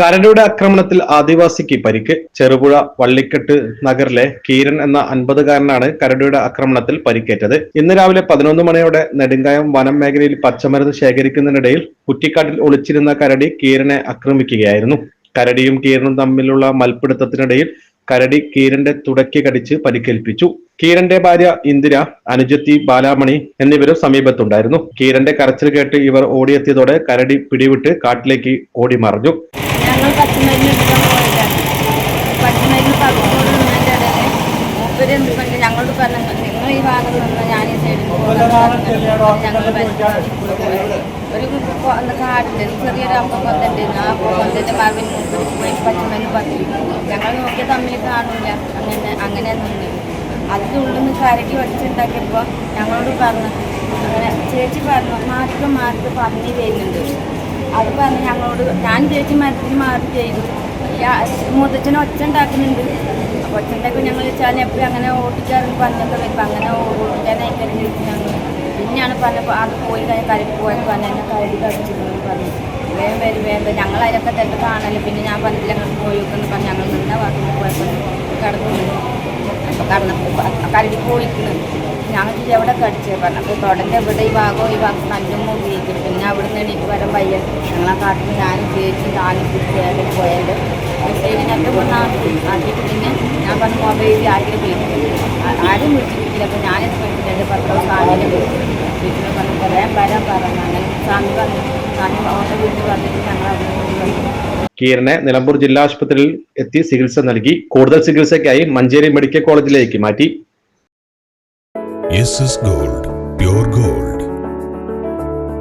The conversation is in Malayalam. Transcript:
കരടിയുടെ ആക്രമണത്തിൽ ആദിവാസിക്ക് പരിക്ക്. ചെറുപുഴ വള്ളിക്കെട്ട് നഗറിലെ കീരൻ എന്ന അൻപതുകാരനാണ് കരടിയുടെ ആക്രമണത്തിൽ പരിക്കേറ്റത്. ഇന്ന് രാവിലെ പതിനൊന്ന് മണിയോടെ നെടുങ്കായം വനം മേഖലയിൽ പച്ചമരുന്ന് ശേഖരിക്കുന്നതിനിടയിൽ കുറ്റിക്കാട്ടിൽ ഒളിച്ചിരുന്ന കരടി കീരനെ ആക്രമിക്കുകയായിരുന്നു. കരടിയും കീരനും തമ്മിലുള്ള മൽപ്പിടുത്തത്തിനിടയിൽ കരടി കീരന്റെ തുടക്കി കടിച്ച് പരിക്കേൽപ്പിച്ചു. കീരന്റെ ഭാര്യ ഇന്ദിര അനുജത്തി ബാലാമണി എന്നിവരും സമീപത്തുണ്ടായിരുന്നു. കീരന്റെ കരച്ചിൽ കേട്ട് ഇവർ ഓടിയെത്തിയതോടെ കരടി പിടിവിട്ട് കാട്ടിലേക്ക് ഓടി മറഞ്ഞു ഞങ്ങൾ പച്ചമരുന്ന് എടുക്കാൻ പോയതാണ്. പച്ചമരുന്ന് പകർന്നുകൊണ്ടിരുന്നതിന്റെ ഇടയിൽ മൂപ്പര് എന്ത് പറഞ്ഞു? ഞങ്ങളോട് പറഞ്ഞു നിങ്ങൾ ഈ ഭാഗത്ത് നിന്ന് ഞാൻ ഈ സൈഡിൽ ഞങ്ങൾ ഒരു കൊ- അന്ന് കാടില്ല? ചെറിയൊരു അമ്മ കൊന്നുണ്ടായിരുന്നു ആ കൊന്നിന്റെ മൂപ്പര് പോയി പച്ചമരുന്ന് പറഞ്ഞു. ഞങ്ങൾ നോക്കിയ തമ്മിൽ കാണില്ല അങ്ങനെ അങ്ങനെ നിന്ന്. അതിന്റെ ഉള്ളിൽ നിന്ന് കരടി ഒച്ചുണ്ടാക്കിയപ്പോൾ ഞങ്ങളോട് പറഞ്ഞു അങ്ങനെ ചേച്ചി പറഞ്ഞു മാർക്ക് മാർക്ക് പറഞ്ഞു വരുന്നുണ്ട് അത് പറഞ്ഞ് ഞങ്ങളോട് ഞാൻ ചേച്ചി മരത്തിന് മാറി ചെയ്തു. മുതച്ചനെ ഒച്ച ഉണ്ടാക്കുന്നുണ്ട്. അപ്പോൾ ഒച്ച ഉണ്ടാക്കി ഞങ്ങൾ വെച്ചാൽ എപ്പോഴും അങ്ങനെ ഓടിക്കാറുണ്ട് പറഞ്ഞൊക്കെ വരുമ്പോൾ അങ്ങനെ ഓടിക്കാനായിട്ട് ചോദിച്ചു ഞങ്ങൾ പിന്നെയാണ് പറഞ്ഞപ്പോൾ അത് പോയി കഴിഞ്ഞാൽ കരടി പോയെന്ന് പറഞ്ഞു എന്നെ കരടി കടിച്ചിരുന്നു പറഞ്ഞു. വേഗം വരും വേഗം ഞങ്ങൾ അതിലൊക്കെ തെറ്റ് കാണല്ലോ. പിന്നെ ഞാൻ പറഞ്ഞില്ല അങ്ങോട്ട് പോയി വെക്കുന്നു പറഞ്ഞ് ഞങ്ങൾ നിന്ന വാക്കിൽ പോയപ്പോൾ കിടക്കുന്നു. അപ്പോൾ കടന്നപ്പോൾ കരടി പോയിക്കുന്നു ഞങ്ങൾ എവിടെ കടിച്ചത് പറഞ്ഞു അപ്പോൾ തുടന്റെ ഇവിടെ ഈ ഭാഗവും ഈ ഭാഗം നല്ലും ഉപയോഗിക്കും പിന്നെ അവിടെ നിന്ന് എണീറ്റ് വരാൻ വയ്യ. ഞങ്ങളെ കാട്ടിൽ ഞാനും ചേച്ചി താങ്ങി കുട്ടിയായിട്ട് പോയാൽ എന്റെ കൊണ്ട് ആക്കി ആക്കിയിട്ട് പിന്നെ ഞാൻ പറഞ്ഞ മൊബൈലിൽ ആരും വിളിക്കും ആരും വിളിച്ചിട്ടില്ല. അപ്പോൾ ഞാൻ വിളിച്ചിട്ടുണ്ട് പത്രം സ്വാമിനെ വിളിച്ചു. വീട്ടിൽ പറഞ്ഞു പറയാൻ വരാൻ പറഞ്ഞു അങ്ങനെ സ്വാമി പറഞ്ഞു സ്വാമി അവരുടെ വീട്ടിൽ പറഞ്ഞിട്ട് ഞങ്ങൾ അവിടെ കീരനെ നിലമ്പൂർ ജില്ലാ ആശുപത്രിയിൽ എത്തി ചികിത്സ നൽകി. കൂടുതൽ ചികിത്സയ്ക്കായി മഞ്ചേരി മെഡിക്കൽ കോളേജിലേക്ക് മാറ്റി. Gold pure gold